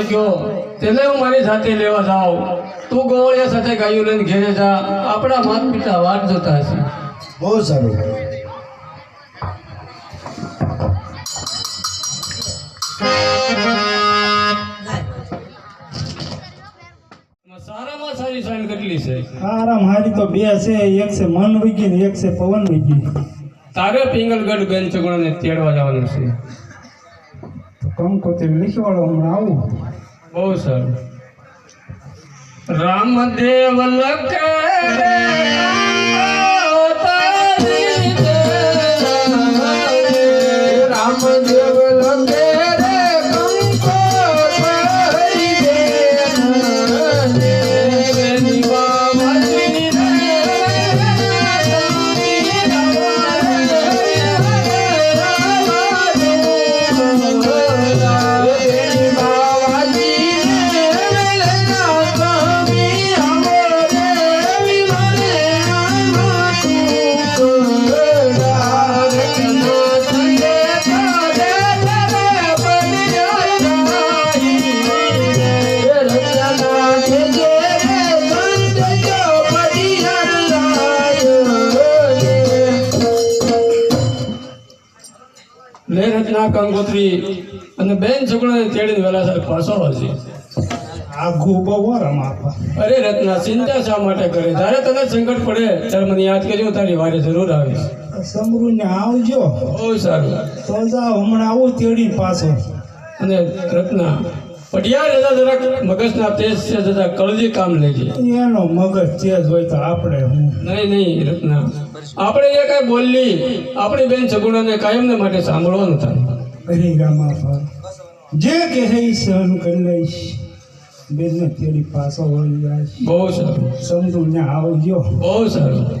હાથે દડો તેને હું મારી સાથે લેવા જાઉં. તું ગોવળિયા સાથે ગાયું લઈને ઘેરે જા. આપણા માતા પિતા વાત જોતા હશે. બહુ સારું. સારામાં સારી સાઈન કેટલી છે? સારા મારી તો બે છે. એક છે મન વિગી ને એક છે પવન વિગી તારે પિંગલગઢ બેન ચગડાને તેડવા જવાનું છે. તો કંકોત્રી લીખવાડો હમણાં આવું. બહુ સારું રામદેવ લખે. લે રચના કંકોત્રી અને બેન છોકરાને તેડીને વેલા વેલાસર પાછો હશે આખું બહુ રમાપા અરે રત્ના ચિંતા શા માટે કરે? જ્યારે તને સંકટ પડે ત્યારે મને યાદ કરજો તારી વારે જરૂર આવીશ સમરૂ ને આવજો. બહુ સારું. તો હમણાં આવું તેડી પાછો. અને રત્ના પટિયાર જતા જરાક મગજના તેજ છે કળજી કામ લેજે એનો મગજ તેજ હોય તો આપણે હું? નહીં નહીં રત્ના આપણે એ કાંઈ બોલી આપણી બેન સગુણાને કાયમને માટે સાંભળવાનું થાય. જે કહે એ સહન કરી લઈશ. બેનને તેડી પાછો વળી જાય. બહુ સારું. સમરૂ ને આવજો. બહુ સારું.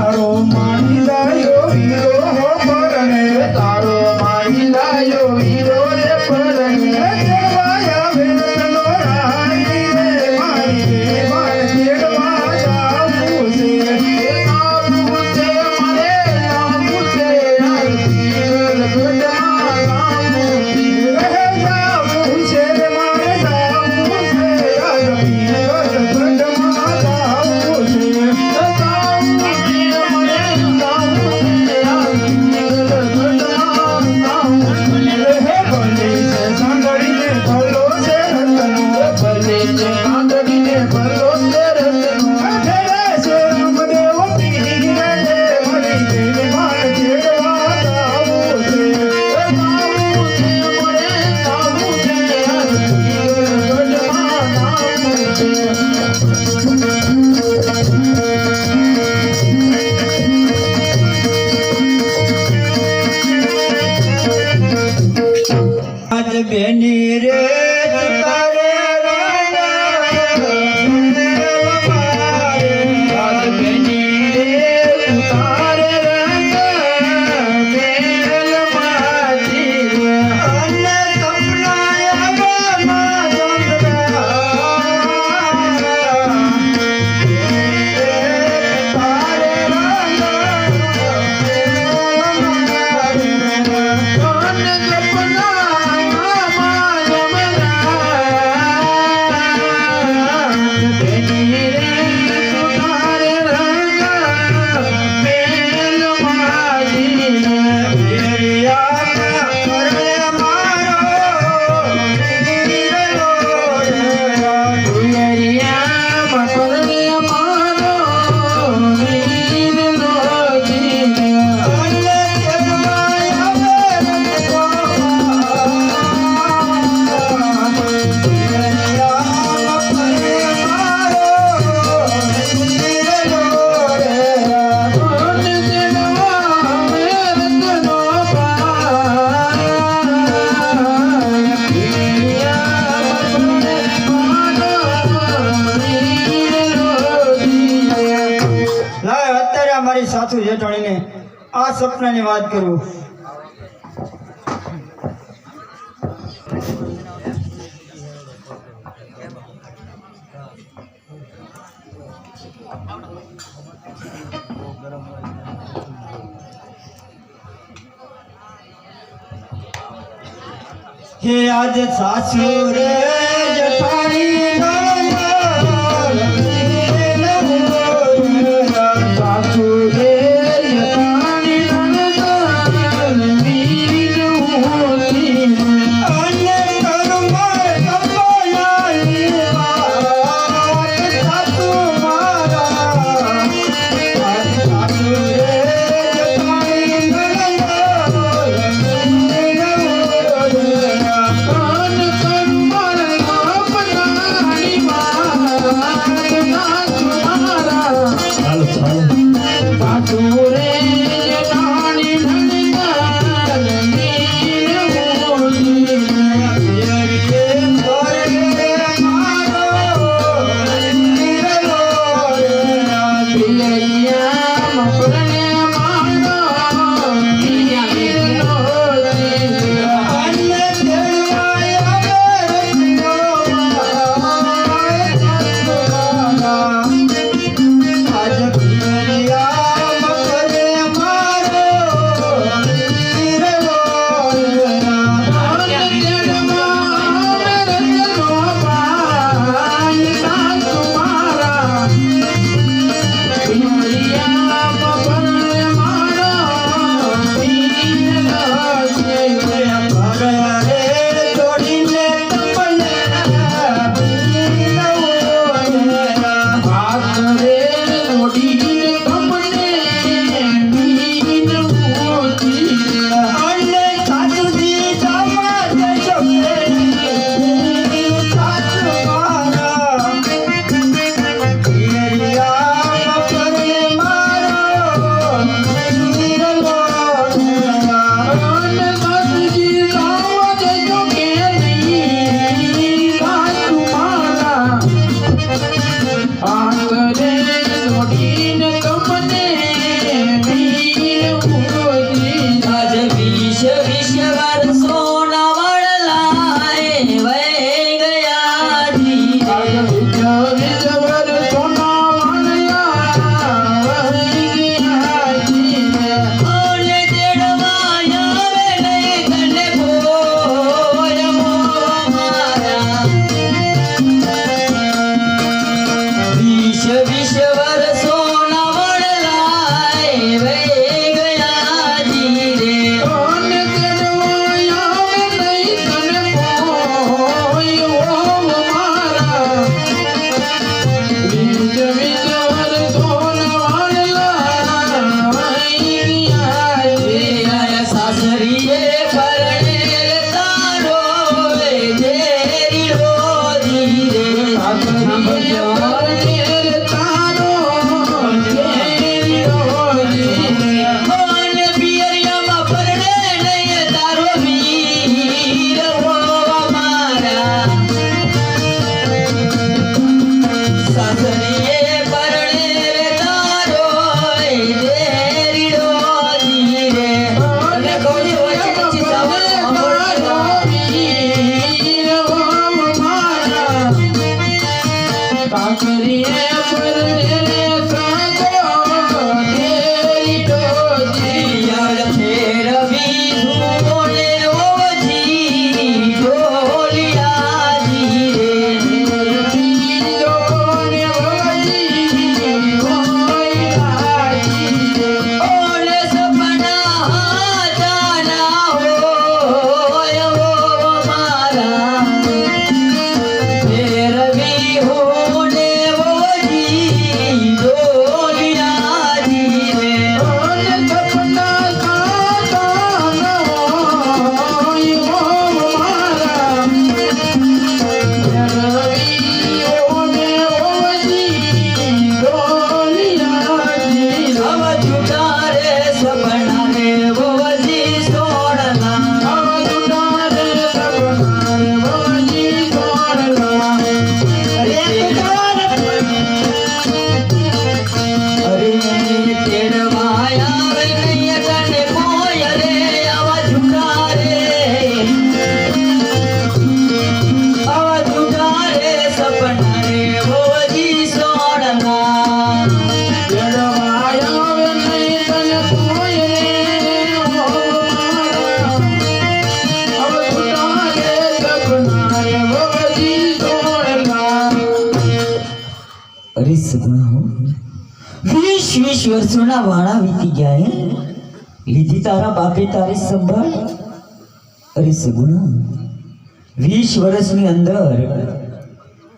તારો માની લાયો વીરો પરણે તારો માની લાયો धन्यवाद करो। हे आज सासुरे વીસ વાણા વીતી ગયા હે લીધી તારા બાપે તારી સંભાળ. અરે સગુણા, વીસ વર્ષની અંદર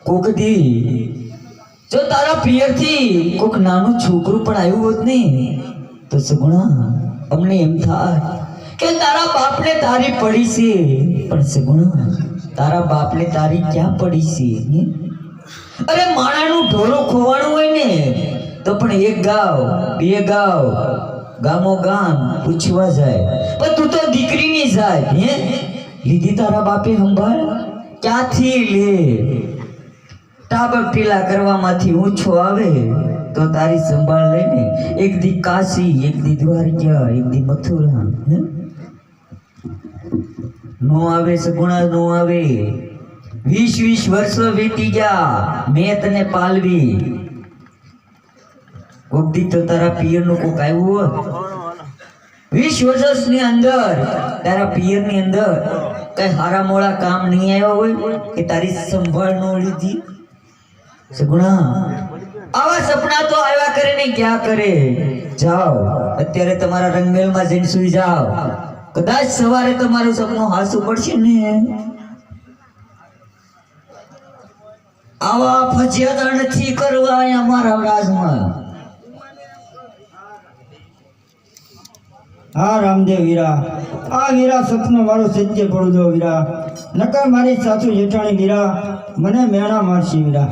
કોક દી જો તારા પિયરથી કોક નાનું છોકરું પણ આવ્યું હોત ને, તો સગુણા, અમને એમ થાય કે તારા બાપને તારી પડી છે. પણ સગુણા, તારા બાપને તારી ક્યાં પડી છે? અરે માણાનું ઢોરું ખોવાનું હોય ને તો પણ એક ગાવ, બે ગાવ, ગામો ગામ પૂછવા જાય. પણ તું તો દીકરીની જાય, હે? લીધી તારા બાપે સંભાળ? ક્યાંથી લે? ટાબક પીલા કરવામાંથી ઓછો આવે, તો તારી સંભાળ લઈને એક દી કાશી, એક દી દ્વારકા, એક દી મથુરા નો આવે સગુણા, નો આવે. વીસ વીસ વર્ષો વીતી ગયા, મેં તને પાલવી. કોક તો તારા પિયરનું કોક આવ્યું હોય. વીસ વર્ષની અંદર તારા પિયરની અંદર કઈ હારા મોળા કામ નહીં આવ્યા હોય કે તારી સંભાળ નો લીધી? સગુણા, આવા સપના તો આવ્યા કરે ને ક્યાં કરે? જાઓ, અત્યારે તમારા રંગમેલમાં જઈને સુઈ જાઓ. કદાચ સવારે તમારું સપનું હાસું પડશે ને? આવા ફજિયાત નથી કરવા અમારા રાજમાં. હા, રામદેવ વીરા આ વીરા સપનો મારો સજ્જે પડું દો વીરા નકર મારી સાસુ જેઠાણી વીરા મને મેણા મારશે વીરા